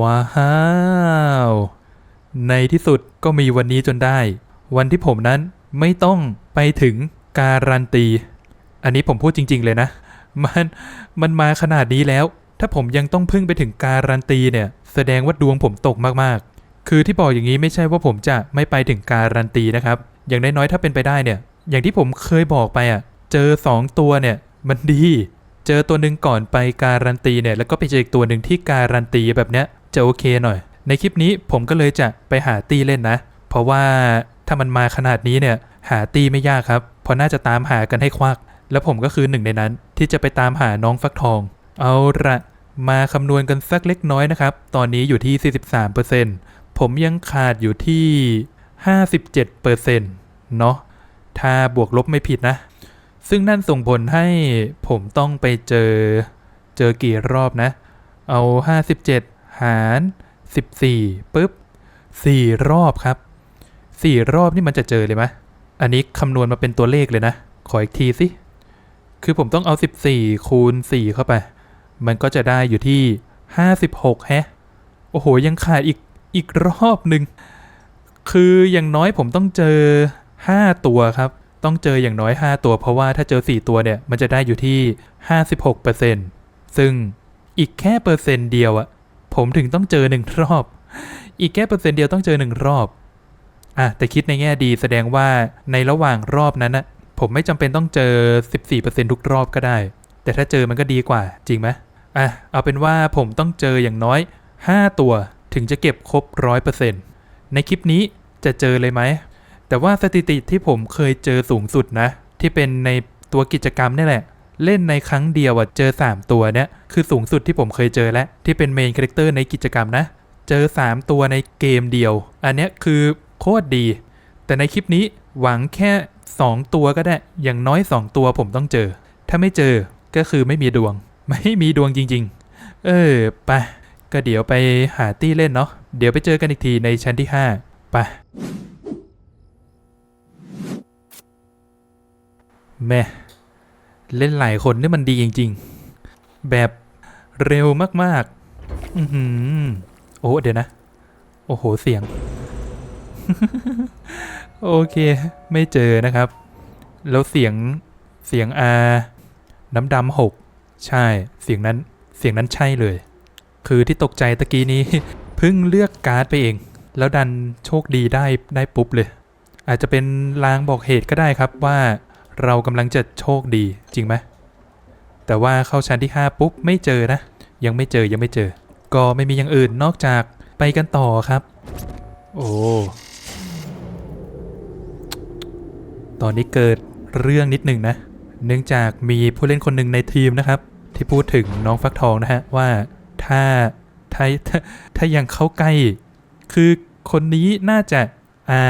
ว้าว ในที่สุดก็มีวันนี้จนได้ วันที่ผมนั้นไม่ต้องไปถึงการันตี อันนี้ผมพูดจริง ๆ เลยนะ มันมันมาขนาดนี้แล้ว ถ้าผมยังต้องพึ่งไปถึงการันตีเนี่ย แสดงว่าดวงผมตกมากๆ คือที่บอกอย่างนี้ไม่ใช่ว่าผมจะไม่ไปถึงการันตีนะครับ อย่างน้อยๆถ้าเป็นไปได้เนี่ย อย่างที่ผมเคยบอกไปอะ เจอ 2 ตัวเนี่ย มันดี เจอตัวหนึ่งก่อนไปการันตีเนี่ยแล้วก็ไปเจออีกตัวหนึ่งที่การันตีแบบเนี้ยจะโอเคหน่อย ในคลิปนี้ผมก็เลยจะไปหาตีเล่นนะ เพราะว่าถ้ามันมาขนาดนี้เนี่ยหาตีไม่ยากครับเพราะน่าจะตามหากันให้ควัก แล้วผมก็คือหนึ่งในนั้น ที่จะไปตามหาน้องฟักทอง เอาละมาคำนวณกันสักเล็กน้อยนะครับ ตอนนี้อยู่ที่ 43%ผมยังขาดอยู่ที่ 57%เนาะถ้าบวกลบไม่ผิดนะ ซึ่งนั่นส่งผลให้ผมต้องไปเจอเจอกี่รอบนะ เอา 57 หาร 14ปุ๊บ 4 รอบครับ 4 รอบนี่มันจะเจอเลยไหมอันนี้คำนวณมาเป็นตัวเลขเลยนะ ขออีกทีสิ คือผมต้องเอา 14 คูณ 4 เข้าไป มันก็จะได้อยู่ที่ 56 แฮะ โอ้โห ยังขาดอีกอีกรอบหนึ่ง คืออย่างน้อยผมต้องเจอ 5 ตัวครับ ต้องเจออย่างน้อย 5 ตัว เพราะว่าถ้าเจอ 4 ตัวเนี่ย มันจะได้อยู่ที่ 56%ซึ่งอีกแค่เปอร์เซ็นต์เดียวอะผมถึงต้องเจอหนึ่งรอบ อีกแค่เปอร์เซ็นต์เดียวต้องเจอหนึ่งรอบอะแต่คิดในแง่ดีแสดงว่าในระหว่างรอบนั้นนะผมไม่จำเป็นต้องเจอ 14%ทุกรอบก็ได้ แต่ถ้าเจอมันก็ดีกว่า จริงไหมอะเอาเป็นว่าผมต้องเจออย่างน้อย 5 ตัวถึงจะเก็บครบ 100%ในคลิปนี้จะเจอเลยไหม แต่ว่าสถิติที่ผมเคยเจอสูงสุดนะ ที่เป็นในตัวกิจกรรมนี่แหละ เล่นในครั้งเดียวอะเจอ 3 ตัวเนี่ยคือสูงสุดที่ผมเคยเจอแล้วที่เป็นเมนคาแรคเตอร์ในกิจกรรมนะ เจอ 3 ตัวในเกมเดียว อันเนี้ยคือโคตรดี แต่ในคลิปนี้หวังแค่ 2 ตัวก็ได้อย่างน้อย 2 ตัวผมต้องเจอ ถ้าไม่เจอก็คือไม่มีดวง ไม่มีดวงจริง ๆ เออไปก็เดี๋ยวไปหาตี้เล่นเนาะเดี๋ยวไปเจอกันอีกทีในชั้นที่5ไป แม่เล่นหลายคนนี่มันดีจริง ๆ แบบเร็วมากๆ อือหือโอ้เดี๋ยวนะ โอ้โหเสียง โอเค ไม่เจอนะครับ แล้วเสียงเสียงอาน้ำดำหก ใช่ เสียงนั้นเสียงนั้นใช่เลย คือที่ตกใจตะกี้นี้ เพิ่งเลือกการ์ดไปเอง แล้วดันโชคดีได้ได้ปุ๊บเลย อาจจะเป็นลางบอกเหตุก็ได้ครับว่า เรากำลังจะโชคดีจริงไหมแต่ว่าเข้าชั้นที่ 5 ปุ๊บไม่เจอนะ ยังไม่เจอยังไม่เจอ ก็ไม่มีอย่างอื่นนอกจากไปกันต่อครับ โอ้ตอนนี้เกิดเรื่องนิดหนึ่งนะ เนื่องจากมีผู้เล่นคนหนึ่งในทีมนะครับ ที่พูดถึงน้องฟักทองนะฮะว่าถ้าถ้าถ้าถ้ายังเข้าใกล้ คือคนนี้น่าจะอ่า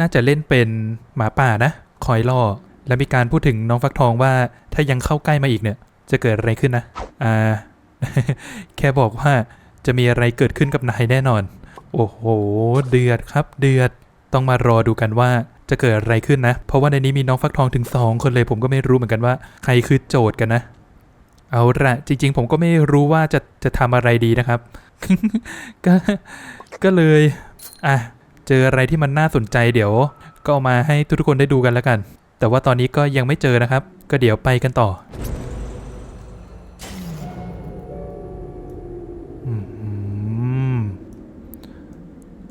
น่าจะเล่นเป็นหมาป่านะ คอยล่อ และมีการพูดถึงน้องฟักทองว่าถ้ายังเข้าใกล้มาอีกเนี่ย จะเกิดอะไรขึ้นนะ อ่า แค่บอกว่าจะมีอะไรเกิดขึ้นกับนายแน่นอน โอ้โห เดือดครับ เดือด ต้องมารอดูกันว่าจะเกิดอะไรขึ้นนะ เพราะว่าในนี้มีน้องฟักทองถึง 2 คนเลย ผมก็ไม่รู้เหมือนกันว่า ใครคือโจทย์กันนะ เอาละจริง ๆ ผมก็ไม่รู้ว่าจะจะทำอะไรดีนะครับ ก็ก็เลยอะเจออะไรที่มันน่าสนใจเดี๋ยว ก็เอามาให้ทุกคนได้ดูกันแล้วกัน แต่ว่าตอนนี้ก็ยังไม่เจอนะครับ ก็เดี๋ยวไปกันต่อ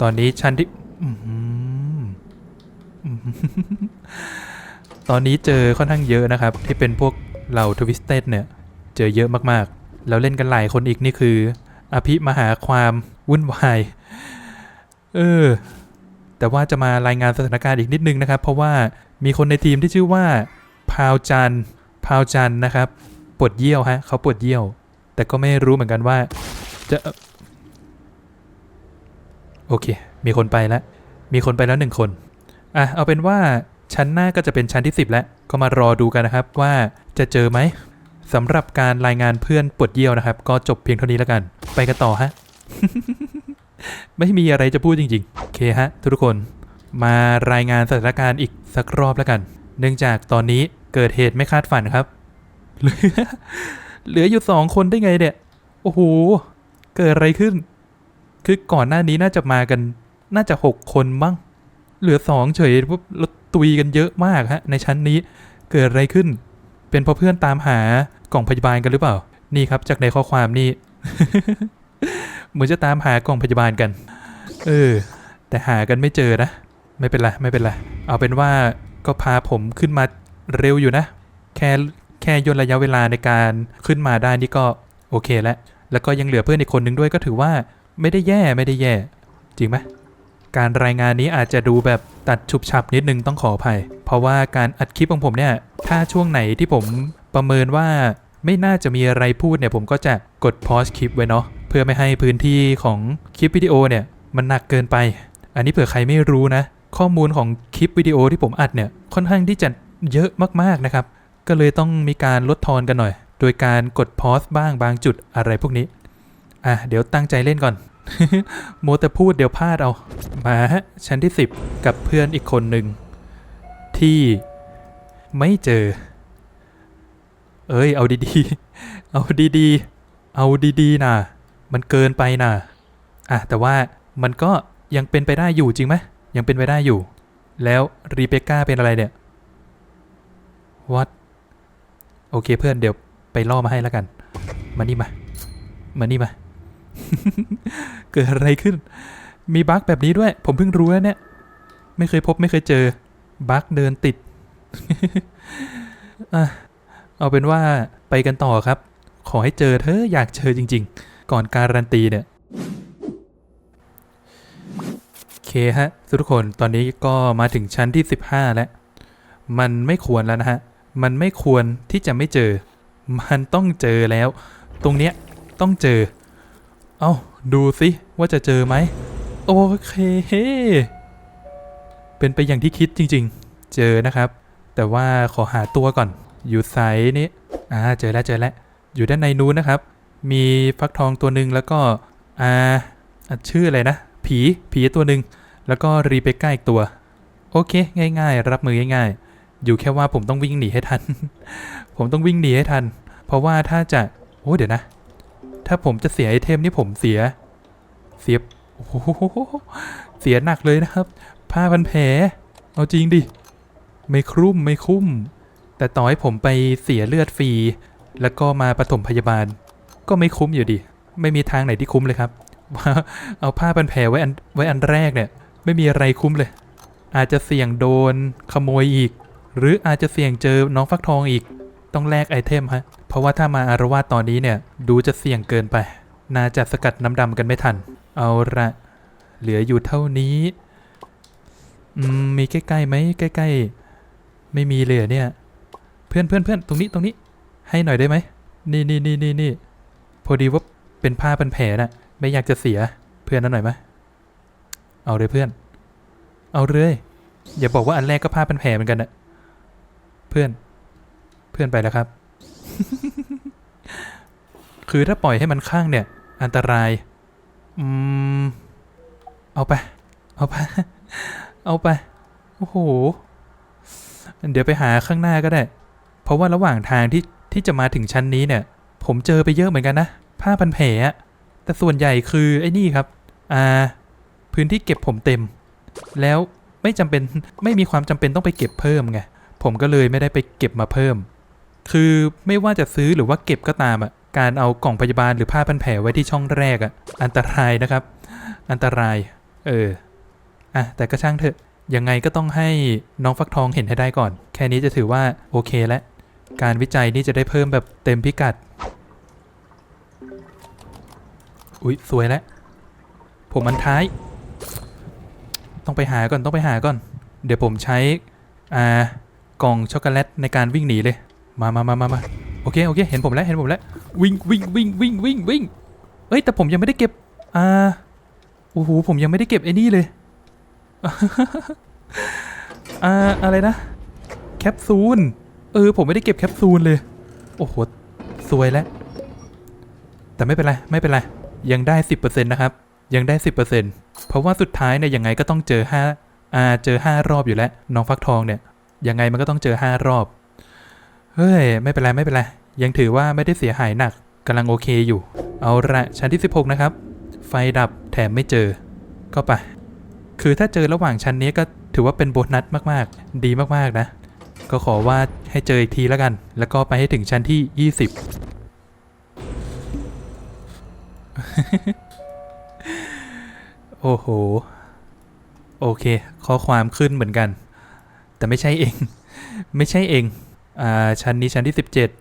ตอนนี้ชั้นที่ตอนนี้เจอค่อนข้างเยอะนะครับ ที่เป็นพวกเหล่าทวิสเต็ดเนี่ย เจอเยอะมากๆ แล้วเล่นกันหลายคนอีกนี่คือ อภิมหาความวุ่นวาย เออ แต่ว่าจะมารายงานสถานการณ์อีกนิดนึงนะครับ เพราะว่า มีคนในทีมที่ชื่อว่าพาวจันพาวจันนะครับปวดเยี่ยวฮะเขาปวดเยี่ยว แต่ก็ไม่รู้เหมือนกันว่า จะโอเค มีคนไปแล้ว มีคนไปแล้วหนึ่งคน อะ เอาเป็นว่าชั้นหน้าก็จะเป็นชั้นที่ 10 แล้ว ก็มารอดูกันนะครับว่าจะเจอไหมสำหรับการรายงานเพื่อนปวดเยี่ยวนะครับ ก็จบเพียงเท่านี้แล้วกัน ไปกันต่อฮะ ไม่มีอะไรจะพูดจริงๆ โอเคฮะ ทุกคน มารายงานสถานการณ์อีกสักรอบแล้วกัน เนื่องจากตอนนี้เกิดเหตุไม่คาดฝันครับ เหลือเหลืออยู่สองคนได้ไงเนี่ย โอ้โห เกิดอะไรขึ้น คือก่อนหน้านี้น่าจะมากัน น่าจะหกคนมั้ง เหลือสองเฉยปุ๊บแล้วตุยกันเยอะมากฮะ ในชั้นนี้ เกิดอะไรขึ้น เป็นเพราะเพื่อนตามหากล่องพยาบาลกันหรือเปล่า นี่ครับ จากในข้อความนี่เหมือนจะตามหากล่องพยาบาลกัน เออ แต่หากันไม่เจอนะ ไม่เป็นไรไม่เป็นไรเอาเป็นว่าก็พาผมขึ้นมาเร็วอยู่นะ แค่แค่ย่นระยะเวลาในการขึ้นมาได้นี่ก็โอเคแล้วแล้วก็ยังเหลือเพื่อนอีกคนนึงด้วยก็ถือว่าไม่ได้แย่ไม่ได้แย่ จริงไหมการรายงานนี้อาจจะดูแบบตัดฉุบฉับนิดนึงต้องขออภัย เพราะว่าการอัดคลิปของผมเนี่ย ถ้าช่วงไหนที่ผมประเมินว่าไม่น่าจะมีอะไรพูดเนี่ย ผมก็จะกดพอสคลิปไว้เนาะเพื่อไม่ให้พื้นที่ของคลิปวิดีโอเนี่ย มันหนักเกินไป อันนี้เผื่อใครไม่รู้นะ ข้อมูลของคลิปวิดีโอที่ผมอัดเนี่ยค่อนข้างที่จะเยอะมากๆนะครับ ก็เลยต้องมีการลดทอนกันหน่อย โดยการกดพอสบ้างบางจุดอะไรพวกนี้ อะเดี๋ยวตั้งใจเล่นก่อน โมแต่พูดเดี๋ยวพลาดเอา มาฮะชั้นที่ 10 กับเพื่อนอีกคนหนึ่งที่ไม่เจอ เอ้ย เอาดีๆ เอาดีๆ เอาดีๆนะมันเกินไปนะอะแต่ว่ามันก็ยังเป็นไปได้อยู่จริงไหม ยังเป็นไปได้อยู่ แล้วรีเบคก้าเป็นอะไรเนี่ยวัดโอเคเพื่อนเดี๋ยวไปล่อมาให้แล้วกัน มานี่มา มานี่มา เกิดอะไรขึ้น มีบั๊กแบบนี้ด้วย ผมเพิ่งรู้นะเนี่ย ไม่เคยพบไม่เคยเจอ บั๊กเดินติดเอาเป็นว่าไปกันต่อครับ ขอให้เจอเธออยากเจอจริง ๆ ก่อนการันตีเนี่ย โอ เคฮะทุกคนตอนนี้ก็มาถึงชั้นที่ 15 แล้ว มันไม่ควรแล้วนะฮะ มันไม่ควรที่จะไม่เจอ มันต้องเจอแล้ว ตรงเนี้ยต้องเจอ เอา้าดูสิว่าจะเจอไหมโอเค เป็นไปอย่างที่คิดจริง ๆ เจอนะครับ แต่ว่าขอหาตัวก่อน อยู่ไซนี้อ่าเจอแล้วเจอแล้ว อยู่ด้านในนู้นนะครับ มีฟักทองตัวหนึ่งแล้วก็อ่าชื่ออะไรนะ ผีผีตัวหนึ่ง แล้วก็รีเบคก้าอีกตัว โอเค ง่าย ๆ รับมือง่ายๆ อยู่แค่ว่าผมต้องวิ่งหนีให้ทัน ผมต้องวิ่งหนีให้ทัน เพราะว่าถ้าจะโอ้เดี๋ยวนะ ถ้าผมจะเสียไอเทมนี่ผมเสีย เสียโอ้โหเสียหนักเลยนะครับ ผ้าพันแผลเอาจริงดิ ไม่ครุ่มไม่คุ้ม แต่ต่อให้ผมไปเสียเลือดฟรีแล้วก็มาปฐมพยาบาล ก็ไม่คุ้มอยู่ดี ไม่มีทางไหนที่คุ้มเลยครับ เอาผ้าพันแผลไว้อันไว้อันแรกเนี่ย ไม่มีอะไรคุ้มเลย อาจจะเสี่ยงโดนขโมยอีก หรืออาจจะเสี่ยงเจอน้องฟักทองอีก ต้องแลกไอเทมฮะ เพราะว่าถ้ามาอารวาสตอนนี้เนี่ย ดูจะเสี่ยงเกินไป น่าจะสกัดน้ำดำกันไม่ทัน เอาละเหลืออยู่เท่านี้มีใกล้ๆไหมใกล้ๆ ไม่มีเลยเนี่ย เพื่อนเพื่อนเพื่อนตรงนี้ตรงนี้ ให้หน่อยได้ไหมนี่นี่นี่นี่นี่พอดีว่าเป็นผ้าเป็นแผลน่ะ ไม่อยากจะเสียเพื่อนนั่นหน่อยไหม เอาเลยเพื่อน เอาเลย อย่าบอกว่าอันแรกก็ผ้าเป็นแผลเหมือนกันนะเพื่อน เพื่อนไปแล้วครับ คือถ้าปล่อยให้มันข้างเนี่ย อันตราย อืม เอาไป เอาไป เอาไป โอ้โห เดี๋ยวไปหาข้างหน้าก็ได้ เพราะว่าระหว่างทางที่ที่จะมาถึงชั้นนี้เนี่ย ผมเจอไปเยอะเหมือนกันนะ ผ้าพันแผลอะแต่ส่วนใหญ่คือไอ้นี่ครับ อ่า พื้นที่เก็บผมเต็ม แล้วไม่จำเป็นไม่มีความจำเป็นต้องไปเก็บเพิ่มไงผมก็เลยไม่ได้ไปเก็บมาเพิ่ม คือไม่ว่าจะซื้อหรือว่าเก็บก็ตามอะการเอากล่องพยาบาลหรือผ้าพันแผลไว้ที่ช่องแรกอะอันตรายนะครับ อันตราย เอออะแต่ก็ช่างเถอะยังไงก็ต้องให้น้องฟักทองเห็นให้ได้ก่อน แค่นี้จะถือว่าโอเคแล้วการวิจัยนี่จะได้เพิ่มแบบเต็มพิกัด อุ๊ย สวยแล้วผมอันท้าย ต้องไปหาก่อนต้องไปหาก่อน เดี๋ยวผมใช้อ่ากล่องช็อกโกแลตในการวิ่งหนีเลย มามามามามาโอเคโอเค เห็นผมแล้วเห็นผมแล้ว วิ่งวิ่งวิ่งวิ่งวิ่งวิ่งเอ้ยแต่ผมยังไม่ได้เก็บอ่าโอ้โหผมยังไม่ได้เก็บไอ้นี่เลยอ่าอะไรนะแคปซูลเออผมไม่ได้เก็บแคปซูลเลย โอ้โหสวยแล้ว แต่ไม่เป็นไร ไม่เป็นไร ยังได้ 10%นะครับ ยังได้ 10% เพราะว่าสุดท้ายเนี่ยยังไงก็ต้องเจอ5อ่าเจอ5รอบอยู่แล้วน้องฟักทองเนี่ยยังไงมันก็ต้องเจอ5รอบ เฮ้ย ไม่เป็นไรไม่เป็นไร ยังถือว่าไม่ได้เสียหายหนักกำลังโอเคอยู่ เอาละชั้นที่ 16 นะครับ ไฟดับแถมไม่เจอ ก็ไป คือถ้าเจอระหว่างชั้นนี้ก็ถือว่าเป็นโบนัสมากๆ ดีมากๆนะ ก็ขอว่าให้เจออีกทีแล้วกัน แล้วก็ไปให้ถึงชั้นที่ 20 โอ้โห โอเค ข้อความขึ้นเหมือนกัน แต่ไม่ใช่เอง ไม่ใช่เอง อ่า ชั้นนี้ชั้นที่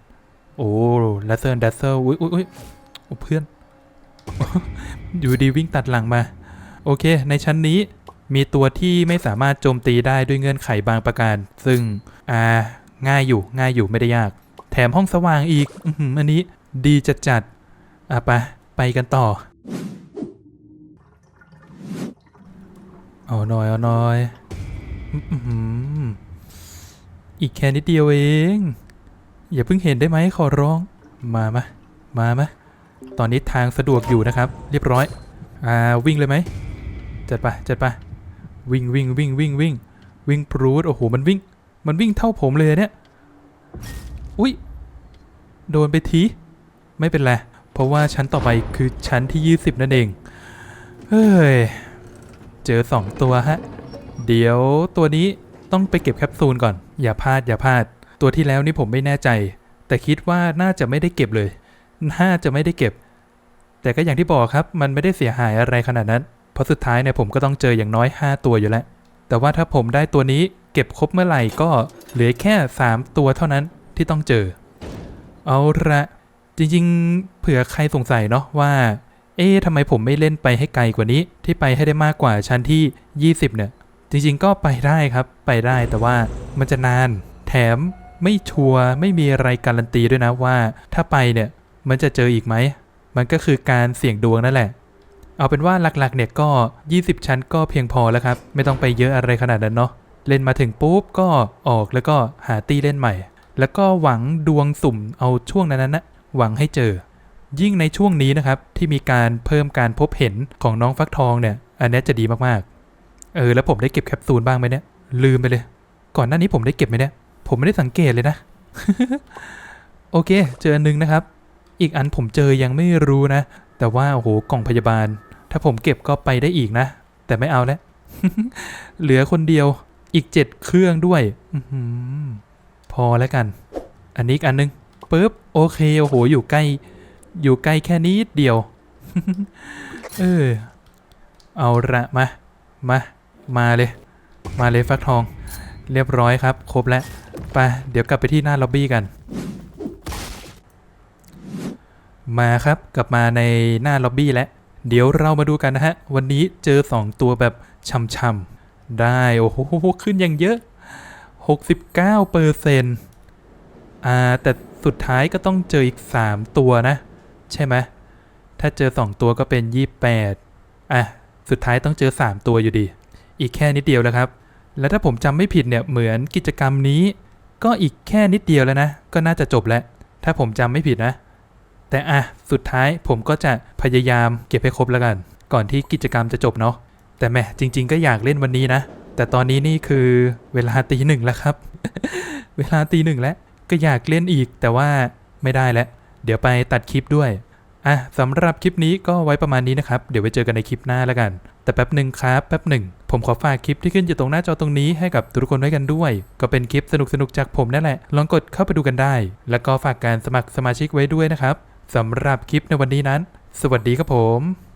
17 โอ้ลัสเซอร์ดัสเซอร์อุ้ยอุ้ยอุ้ยเพื่อน อยู่ดีวิ่งตัดหลังมา โอเค ในชั้นนี้มีตัวที่ไม่สามารถโจมตีได้ด้วยเงื่อนไขบางประการ ซึ่ง อ่า ง่ายอยู่ ง่ายอยู่ไม่ได้ยาก แถมห้องสว่างอีก อันนี้ดีจัดจัดอะไป ไปกันต่อ เอาหน่อย เอาหน่อยอื้อหืออีกแค่นิดเดียวเอง อย่าเพิ่งเห็นได้ไหมขอร้อง มามามามาตอนนี้ทางสะดวกอยู่นะครับ เรียบร้อย อ่าวิ่งเลยไหมจัดไปจัดไปวิ่งวิ่งวิ่งวิ่งวิ่งวิ่งพรูดโอ้โหมันวิ่ง มันวิ่งเท่าผมเลยเนี่ยอุ้ยโดนไปทีไม่เป็นไรเพราะว่าชั้นต่อไปคือชั้นที่ 20 นั่นเองเฮ้ย เจอ 2 ตัวฮะ เดี๋ยวตัวนี้ต้องไปเก็บแคปซูลก่อน อย่าพลาดอย่าพลาด ตัวที่แล้วนี่ผมไม่แน่ใจ แต่คิดว่าน่าจะไม่ได้เก็บเลย น่าจะไม่ได้เก็บ แต่ก็อย่างที่บอกครับ มันไม่ได้เสียหายอะไรขนาดนั้น เพราะสุดท้ายเนี่ยผมก็ต้องเจออย่างน้อย 5 ตัวอยู่แล้ว แต่ว่าถ้าผมได้ตัวนี้เก็บครบเมื่อไหร่ก็เหลือแค่ 3 ตัวเท่านั้นที่ต้องเจอ เอาละจริงๆ เผื่อใครสงสัยเนาะว่า เอ๊ะทำไมผมไม่เล่นไปให้ไกลกว่านี้ ที่ไปให้ได้มากกว่าชั้นที่ 20 เนี่ย จริงๆก็ไปได้ครับ ไปได้แต่ว่ามันจะนาน แถมไม่ชัวร์ไม่มีอะไรการันตีด้วยนะว่า ถ้าไปเนี่ยมันจะเจออีกไหม มันก็คือการเสี่ยงดวงนั่นแหละ เอาเป็นว่าหลักๆเนี่ยก็ 20 ชั้นก็เพียงพอแล้วครับ ไม่ต้องไปเยอะอะไรขนาดนั้นเนาะ เล่นมาถึงปุ๊บก็ออกแล้วก็หาตีเล่นใหม่ แล้วก็หวังดวงสุ่มเอาช่วงนั้นนะหวังให้เจอ ยิ่งในช่วงนี้นะครับที่มีการเพิ่มการพบเห็นของน้องฟักทองเนี่ย อันนี้จะดีมากๆ เออแล้วผมได้เก็บแคปซูลบ้างไหมเนี่ย ลืมไปเลย ก่อนหน้านี้ผมได้เก็บไหมเนี่ย ผมไม่ได้สังเกตเลยนะ โอเค เจออันนึงนะครับ อีกอันผมเจอยังไม่รู้นะ แต่ว่าโอ้โหกล่องพยาบาล ถ้าผมเก็บก็ไปได้อีกนะ แต่ไม่เอาแล้วเหลือคนเดียวอีกเจ็ดเครื่องด้วยอพอแล้วกัน อันนี้อีกอันนึงปุ๊บโอเคโอ้โหอยู่ใกล้ อยู่ใกล้แค่นิดเดียว เออ เอาละมา มา มาเลย มาเลยฟักทอง เรียบร้อยครับ ครบแล้ว ไป เดี๋ยวกลับไปที่หน้าล็อบบี้กัน มาครับ กลับมาในหน้าล็อบบี้แล้ว เดี๋ยวเรามาดูกันนะฮะ วันนี้เจอ 2 ตัวแบบช่ำๆ ได้ โอ้โห ขึ้นอย่างเยอะ 69เปอร์เซนต์อ่า แต่สุดท้ายก็ต้องเจออีก 3 ตัวนะ ใช่ไหมถ้าเจอ 2 ตัวก็เป็น 28 อะ สุดท้ายต้องเจอ 3 ตัวอยู่ดี อีกแค่นิดเดียวแล้วครับ แล้วถ้าผมจำไม่ผิดเนี่ยเหมือนกิจกรรมนี้ ก็อีกแค่นิดเดียวแล้วนะ ก็น่าจะจบแล้ว ถ้าผมจำไม่ผิดนะ แต่อะ สุดท้ายผมก็จะพยายามเก็บให้ครบแล้วกัน ก่อนที่กิจกรรมจะจบเนาะ แต่แหมจริง ๆ ก็อยากเล่นวันนี้นะ แต่ตอนนี้นี่คือเวลาตีหนึ่งแล้วครับ เวลาตีหนึ่งแล้ว ก็อยากเล่นอีกแต่ว่าไม่ได้แล้ว เดี๋ยวไปตัดคลิปด้วยอะสำหรับคลิปนี้ก็ไว้ประมาณนี้นะครับ เดี๋ยวไปเจอกันในคลิปหน้าแล้วกัน แต่แป๊บหนึ่งครับแป๊บหนึ่งผมขอฝากคลิปที่ขึ้นอยู่ตรงหน้าจอตรงนี้ให้กับทุกคนไว้กันด้วย ก็เป็นคลิปสนุกๆจากผมนั่นแหละ ลองกดเข้าไปดูกันได้ แล้วก็ฝากการสมัครสมาชิกไว้ด้วยนะครับสำหรับคลิปในวันนี้นั้น สวัสดีครับผม